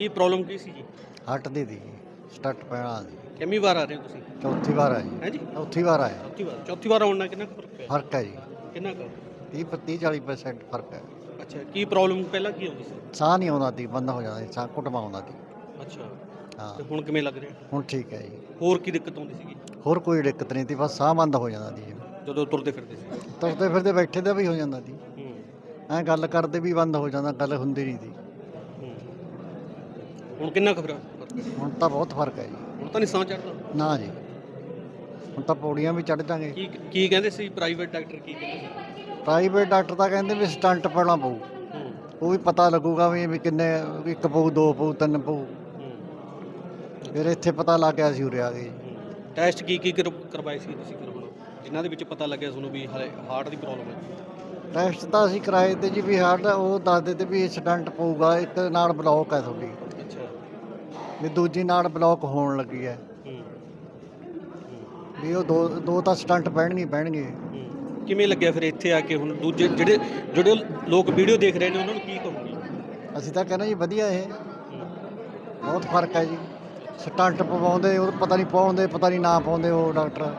ਕੀ problem ਕੀ ਸੀ ਜੀ? ਹਟਦੀ ਦੀ ਸਟੱਟ ਪੈਣਾ ਦੀ। ਕਿੰਨੀ ਵਾਰ ਆ ਰਹੇ ਹੋ ਤੁਸੀਂ? ਚੌਥੀ ਵਾਰ ਆ ਜੀ। ਹੈ ਜੀ? ਚੌਥੀ ਵਾਰ ਆਇਆ ਚੌਥੀ ਵਾਰ। ਚੌਥੀ ਵਾਰ ਆਉਣ ਨਾਲ ਕਿੰਨਾ ਕੁ ਫ਼ਰਕ ਪਿਆ? ਫ਼ਰਕ ਹੈ ਜੀ। ਕਿੰਨਾ ਕੁ? 30 30 40% ਫ਼ਰਕ ਹੈ। ਅੱਛਾ ਕੀ ਪ੍ਰੋਬਲਮ ਪਹਿਲਾਂ ਕੀ ਆਉਂਦੀ ਸੀ? ਸਾਹ ਨਹੀਂ ਆਉਂਦਾ ਸੀ ਬੰਦ ਹੋ ਜਾਂਦਾ ਸੀ ਸਾਹ ਘੁੱਟਵਾ ਆਉਂਦਾ ਸੀ। ਅੱਛਾ। ਹਾਂ। ਤੇ ਹੁਣ ਕਿਵੇਂ ਲੱਗ ਰਿਹਾ? ਹੁਣ ਠੀਕ ਹੈ ਜੀ। ਹੋਰ ਕੀ ਦਿੱਕਤ ਆਉਂਦੀ ਸੀਗੀ? ਹੋਰ ਕੋਈ ਦਿੱਕਤ ਨਹੀਂ ਸੀ ਬਸ ਸਾਹ ਬੰਦ ਹੋ ਜਾਂਦਾ ਸੀ। ਜਦੋਂ ਤੁਰਦੇ ਫਿਰਦੇ ਸੀ? ਤੁਰਦੇ ਫਿਰਦੇ ਬੈਠੇ ਦਾ ਵੀ ਹੋ ਜਾਂਦਾ ਸੀ। ਹੂੰ। ਐਂ ਗੱਲ ਕਰਦੇ ਵੀ ਬੰਦ ਹੋ ਜਾਂਦਾ ਗੱਲ ਹੁੰਦੀ ਨਹੀਂ ਸੀ। ਹੁਣ ਕਿੰਨਾ ਹੈ? ਹੁਣ ਤਾਂ ਬਹੁਤ ਫ਼ਰਕ ਹੈ ਜੀ। ਹੁਣ ਤਾਂ ਨਹੀਂ ਸਾਹ ਚੜਦਾ ਨਾ ਜੀ। ਹੁਣ ਤਾਂ ਪੌੜੀਆਂ ਵੀ ਚੜ ਜਾਂਗੇ ਕੀ ਕੀ ਕਹਿੰਦੇ ਸੀ ਪ੍ਰਾਈਵੇਟ ਡਾਕਟਰ ਕੀ ਕਹਿੰਦੇ? ਸੀ ਪ੍ਰਾਈਵੇਟ ਡਾਕਟਰ ਤਾਂ ਕਹਿੰਦੇ ਵੀ ਸਟੰਟ ਪਾਉਣਾ ਪਊ। ਹੂੰ। ਉਹ ਵੀ ਪਤਾ ਲੱਗੂਗਾ ਵੀ ਵੀ ਕਿੰਨੇ ਵੀ ਇੱਕ ਪਊ ਦੋ ਪਊ ਤਿੰਨ ਪਊ। ਹੂੰ। ਫਿਰ ਇੱਥੇ ਪਤਾ ਲੱਗ ਗਿਆ ਸੀ ਉਰੇ ਆ ਗਏ ਟੈਸਟ ਕੀ ਕੀ ਕਰ- ਕਰਵਾਏ ਸੀ ਤੁਸੀਂ ਕਰਵਾਉਣਾ? ਜਿਨ੍ਹਾਂ ਦੇ ਵਿੱਚ ਪਤਾ ਲੱਗਿਆ ਤੁਹਾਨੂੰ ਵੀ ਹਾਰਟ ਦੀ ਪ੍ਰੋਬਲਮ ਹੈ? ਟੈਸਟ ਤਾਂ ਅਸੀਂ ਕਰਾਏ ਤੇ ਜੀ ਵੀ ਹਾਰਟ ਉਹ ਦੱਸਦੇ ਤੇ ਵੀ ਸਟੰਟ ਪਊਗਾ ਇੱਕ ਨਾਲ ਬਲੌਕ ਹੈ ਤੁਹਾਡੀ। ਅੱਛਾ। ਵੀ ਦੂਜੀ ਨਾਲ ਬਲੌਕ ਹੋਣ ਲੱਗੀ ਹੈ। ਹੂੰ। ਵੀ ਉਹ ਦੋ ਦੋ ਤਾਂ ਸਟੰਟ ਪੈਣਗੇ ਪੈਣਗੇ। ਕਿਵੇਂ ਲੱਗਿਆ ਫਿਰ ਇੱਥੇ ਆ ਕੇ ਹੁਣ ਦੂਜੇ ਜਿਹੜੇ ਜਿਹੜੇ ਲੋਕ ਵੀਡੀਓ ਦੇਖ ਰਹੇ ਨੇ ਉਹਨਾਂ ਨੂੰ ਕੀ ਕਹੋਗੇ? ਅਸੀਂ ਤਾਂ ਕਹਿੰਦੇ ਜੀ ਵਧੀਆ ਇਹ। ਬਹੁਤ ਫ਼ਰਕ ਹੈ ਜੀ। ਸਟੰਟ ਪਵਾਉਂਦੇ ਉਹ ਪਤਾ ਨਹੀਂ ਪਾਉਂਦੇ ਪਤਾ ਨਹੀਂ ਨਾ ਪਾਉਂਦੇ ਉਹ ਡਾਕਟਰ।